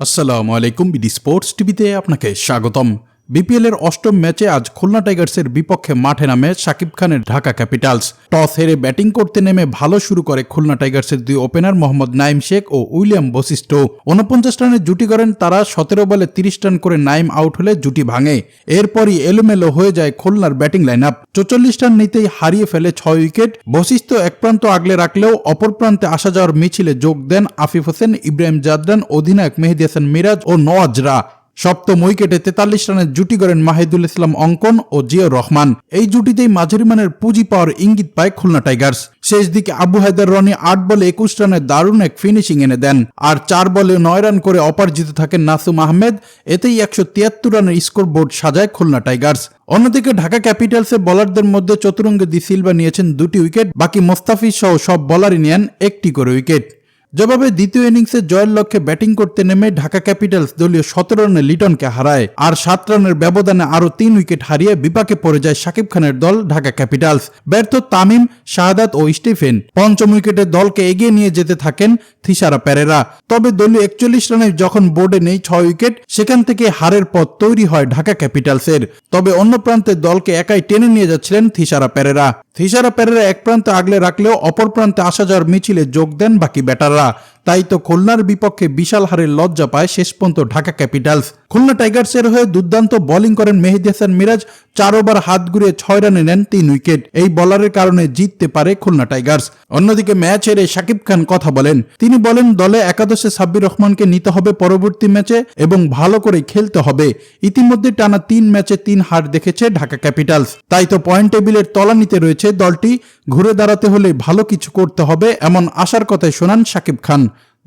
আসসালামু আলাইকুম BD sports টিভিতে আপনাকে স্বাগতম। বিপিএল এর অষ্টম ম্যাচে আজ খুলনা টাইগার্সের বিপক্ষে মাঠে নামে শাকিব খানের ঢাকা ক্যাপিটালস। টস হেরে ব্যাটিং করতে নেমে ভালো শুরু করে খুলনা টাইগার্সের দুই ওপেনার মোহাম্মদ নাইম শেখ ও উইলিয়াম বশিষ্ঠ। উনপঞ্চাশ রানে জুটি করেন তারা, সতেরো বলে তিরিশ রান করে নাইম আউট হলে জুটি ভাঙে। এরপরই এলোমেলো হয়ে যায় খুলনার ব্যাটিং লাইন আপ চল্লিশ রান নিতেই হারিয়ে ফেলে ছয় উইকেট। বশিষ্ঠ এক প্রান্ত আগলে রাখলেও অপর প্রান্তে আসা যাওয়ার মিছিলে যোগ দেন আফিফ হোসেন, ইব্রাহিম জাদরান, অধিনায়ক মেহেদি হাসান মিরাজ ও নওয়াজরা। সপ্তম উইকেটে তেতাল্লিশ রানের জুটি করেন মাহিদুল ইসলাম অঙ্কন ও জিয়াউর রহমান। এই জুটিতেই মাঝারি মানের পুঁজি পাওয়ার ইঙ্গিত পায় খুলনা টাইগার্স। শেষ দিকে আবু হায়দার রনি আট বলে একুশ রানের দারুণ এক ফিনিশিং এনে দেন। আর চার বলে নয় রান করে অপরাজিত থাকেন নাসুম আহমেদ। এতেই একশো তিয়াত্তর রানের স্কোর বোর্ড সাজায় খুলনা টাইগার্স। অন্যদিকে ঢাকা ক্যাপিটালসের বলারদের মধ্যে চতুরঙ্গে দি সিলভা নিয়েছেন দুটি উইকেট। বাকি মোস্তাফিজ সহ সব বলারই নেন একটি করে উইকেট। জবাবে দ্বিতীয় ইনিংসে জয়ের লক্ষ্যে ব্যাটিং করতে নেমে ঢাকা ক্যাপিটালস দলীয় সতেরো রানে লিটনকে হারায়। আর সাত রানের ব্যবধানে আরও তিন উইকেট হারিয়ে বিপাকে পড়ে যায় শাকিব খানের দল ঢাকা ক্যাপিটালস। ব্যর্থ তামিম, শাহাদাত ও স্টিফেন পঞ্চম উইকেটে দলকে এগিয়ে নিয়ে যেতে থাকেন থিসারা প্যারেরা তবে দলীয় একচল্লিশ রানের যখন বোর্ডে নেই ছয় উইকেট, সেখান থেকে হারের পথ তৈরি হয় ঢাকা ক্যাপিটালসের। তবে অন্য প্রান্তে দলকে একাই টেনে নিয়ে যাচ্ছিলেন থিসারা প্যারেরা থিসারা প্যারেরা এক প্রান্তে আগলে রাখলেও অপর প্রান্তে আসা যাওয়ার মিছিলে যোগ দেন বাকি ব্যাটাররা। তাই তো খুলনার বিপক্ষে বিশাল হারের লজ্জা পায় শেষ পর্যন্ত ঢাকা ক্যাপিটালস। খুলনা টাইগার্সের হয়ে দুর্দান্ত বোলিং করেন মেহেদি হাসান মিরাজ, চার ওভার হাত ঘুরিয়ে ছয় রানে নেন তিন উইকেট। এই বলারের কারণে জিততে পারে খুলনা টাইগার্স। অন্যদিকে ম্যাচ হেরে শাকিব খান কথা বলেন, তিনি বলেন, দলে একাদশে সাব্বির রহমানকে নিতে হবে পরবর্তী ম্যাচে এবং ভালো করে খেলতে হবে। ইতিমধ্যে টানা তিন ম্যাচে তিন হার দেখেছে ঢাকা ক্যাপিটালস। তাই তো পয়েন্ট টেবিলের তলানিতে রয়েছে দলটি। ঘুরে দাঁড়াতে হলে ভালো কিছু করতে হবে, এমন আশার কথাই শোনান শাকিব খান।